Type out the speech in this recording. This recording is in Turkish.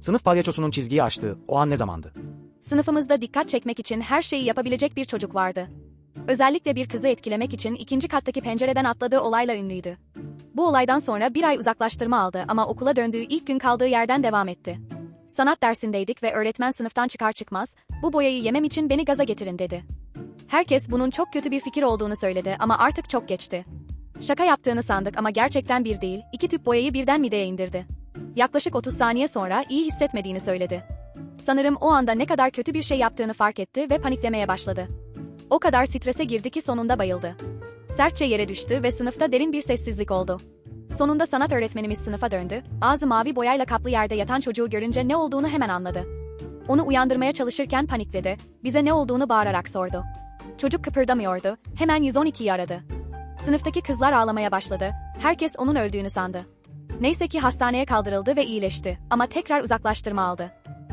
Sınıf palyaçosunun çizgiyi aştığı o an ne zamandı? Sınıfımızda dikkat çekmek için her şeyi yapabilecek bir çocuk vardı. Özellikle bir kızı etkilemek için ikinci kattaki pencereden atladığı olayla ünlüydü. Bu olaydan sonra bir ay uzaklaştırma aldı ama okula döndüğü ilk gün kaldığı yerden devam etti. Sanat dersindeydik ve öğretmen sınıftan çıkar çıkmaz, bu boyayı yemem için beni gaza getirin dedi. Herkes bunun çok kötü bir fikir olduğunu söyledi ama artık çok geçti. Şaka yaptığını sandık ama gerçekten bir değil, iki tüp boyayı birden mideye indirdi. Yaklaşık 30 saniye sonra iyi hissetmediğini söyledi. Sanırım o anda ne kadar kötü bir şey yaptığını fark etti ve paniklemeye başladı. O kadar strese girdi ki sonunda bayıldı. Sertçe yere düştü ve sınıfta derin bir sessizlik oldu. Sonunda sanat öğretmenimiz sınıfa döndü, ağzı mavi boyayla kaplı yerde yatan çocuğu görünce ne olduğunu hemen anladı. Onu uyandırmaya çalışırken panikledi, bize ne olduğunu bağırarak sordu. Çocuk kıpırdamıyordu, hemen 112'yi aradı. Sınıftaki kızlar ağlamaya başladı, herkes onun öldüğünü sandı. Neyse ki hastaneye kaldırıldı ve iyileşti ama tekrar uzaklaştırma aldı.